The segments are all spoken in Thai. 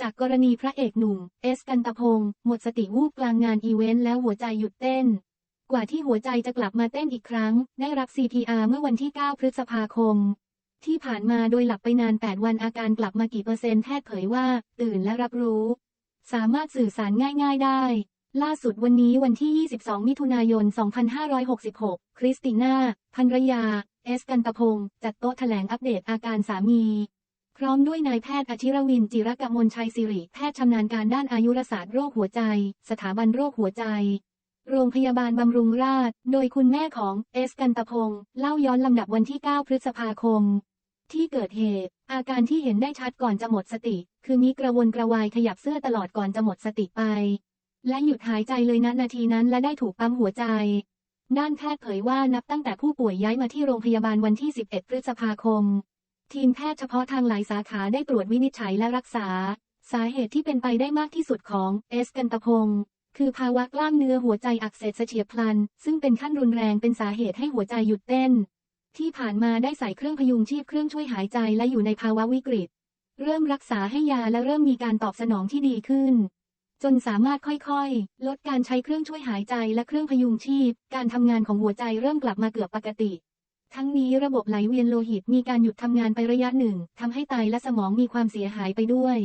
จากกรณีพระเอกหนุ่ม เอสกันตพงศ์หมดสติวูบกลางงานอีเวนต์แล้วหัวใจหยุดเต้น กว่าที่หัวใจจะกลับมาเต้นอีกครั้ง ได้รับ CPR เมื่อวันที่ 9 พฤษภาคม ที่ผ่านมาโดยหลับไปนาน 8 วันอาการกลับมากี่เปอร์เซ็นต์แพทย์เผยว่า ตื่นและรับรู้ สามารถสื่อสารง่าย ๆ ได้ ล่าสุดวันนี้วันที่ 22 มิถุนายน 2566 คริสติน่าภรรยา เอสกันตพงศ์จัดโต๊ะแถลงอัปเดตอาการสามี พร้อมด้วยนายแพทย์อธิรวินจิรกมลชัยสิริ แพทย์ชำนาญการด้านอายุรศาสตร์โรคหัวใจ สถาบันโรคหัวใจ โรงพยาบาลบำรุงราษฎร์โดยคุณแม่ของเอสกันตพงศ์เล่าย้อนลำดับวันที่ 9 พฤษภาคม ที่เกิดเหตุ อาการที่เห็นได้ชัดก่อนจะหมดสติ คือมีกระวนกระวายขยับเสื้อตลอดก่อนจะหมดสติไป และหยุดหายใจเลยณนาทีนั้นและได้ถูกปั๊มหัวใจด้านแพทย์เผยว่านับตั้งแต่ผู้ป่วยย้ายมาที่โรงพยาบาลวันที่ 11 พฤษภาคม ทีมแพทย์เฉพาะทางหลายสาขาได้ตรวจวินิจฉัยและรักษา สาเหตุที่เป็นไปได้มากที่สุดของเอสกันตพงศ์คือภาวะกล้ามเนื้อหัวใจอักเสบเฉียบพลัน ซึ่งเป็นขั้นรุนแรงเป็นสาเหตุให้หัวใจหยุดเต้น ที่ผ่านมาได้ใส่เครื่องพยุงชีพเครื่องช่วยหายใจและอยู่ในภาวะวิกฤต เริ่มรักษาให้ยาและเริ่มมีการตอบสนองที่ดีขึ้น จนสามารถค่อยๆ ลดการใช้เครื่องช่วยหายใจและเครื่องพยุงชีพ การทำงานของหัวใจเริ่มกลับมาเกือบปกติ ทั้งนี้ระบบไหลเวียนโลหิตมีการหยุดทำงานไประยะหนึ่งทำให้ไตและสมองมีความเสียหายไปด้วย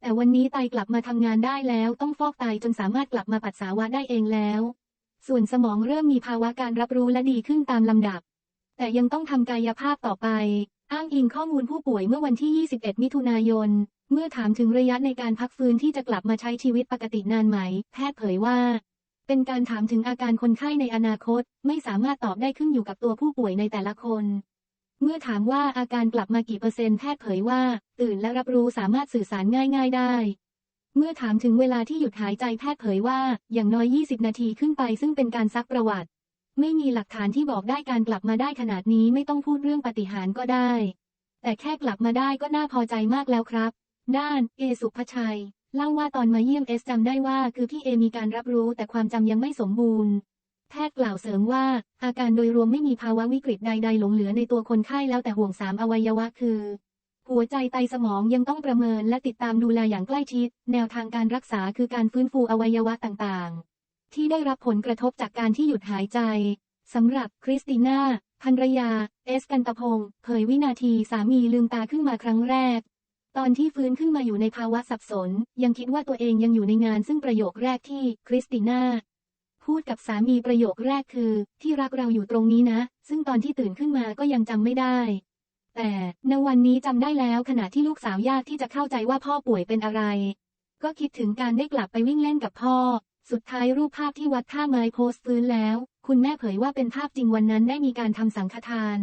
แต่วันนี้ไตกลับมาทำงานได้แล้ว ต้องฟอกไตจนสามารถกลับมาปัสสาวะได้เองแล้ว ส่วนสมองเริ่มมีภาวะการรับรู้และดีขึ้นตามลำดับ แต่ยังต้องทำกายภาพต่อไป อ้างอิงข้อมูลผู้ป่วยเมื่อวันที่ 21 มิถุนายน เมื่อถามถึงระยะในการพักฟื้นที่จะกลับมาใช้ชีวิตปกตินานไหม แพทย์เผยว่า เป็นการถามถึงอาการคนไข้ในอนาคต ไม่สามารถตอบได้ขึ้นอยู่กับตัวผู้ป่วยในแต่ละคน เมื่อถามว่าอาการกลับมากี่เปอร์เซ็นต์แพทย์เผยว่า ตื่นและรับรู้สามารถสื่อสารง่าย ๆ ได้ เมื่อถามถึงเวลาที่หยุดหายใจแพทย์เผยว่า อย่างน้อย 20 นาทีขึ้นไปซึ่งเป็นการซักประวัติ ไม่มีหลักฐานที่บอกได้การกลับมาได้ขนาดนี้ไม่ต้องพูดเรื่องปฏิหารก็ได้ แต่แค่กลับมาได้ก็น่าพอใจมากแล้วครับ ด้าน เอสุภชัย เล่าว่าตอนมาเยี่ยมเอสจำได้ว่าคือพี่เอมีการรับรู้แต่ความจำยังไม่สมบูรณ์ แพทย์กล่าวเสริมว่า อาการโดยรวมไม่มีภาวะวิกฤตใด ๆ หลงเหลือในตัวคนไข้แล้วแต่ห่วงสามอวัยวะคือ หัวใจไตสมองยังต้องประเมินและติดตามดูแลอย่างใกล้ชิด แนวทางการรักษาคือการฟื้นฟูอวัยวะต่างๆ ที่ได้รับผลกระทบจากการที่หยุดหายใจสำหรับคริสติน่าภรรยา เอสกันตพงศ์เผยวินาทีสามีลืมตาขึ้นมาครั้งแรก ตอนที่ฟื้นขึ้นมาอยู่ในภาวะสับสน ยังคิดว่าตัวเองยังอยู่ในงานซึ่งประโยคแรกที่คริสติน่าพูดกับสามีประโยคแรกคือ ที่รักเราอยู่ตรงนี้นะ ซึ่งตอนที่ตื่นขึ้นมาก็ยังจำไม่ได้ แต่ในวันนี้จำได้แล้วขณะที่ลูกสาวยากที่จะเข้าใจว่าพ่อป่วยเป็นอะไร ก็คิดถึงการได้กลับไปวิ่งเล่นกับพ่อ สุดท้ายรูปภาพที่วัดท่าไม้โพสต์ฟื้นแล้ว คุณแม่เผยว่าเป็นภาพจริงวันนั้นได้มีการทำสังฆทาน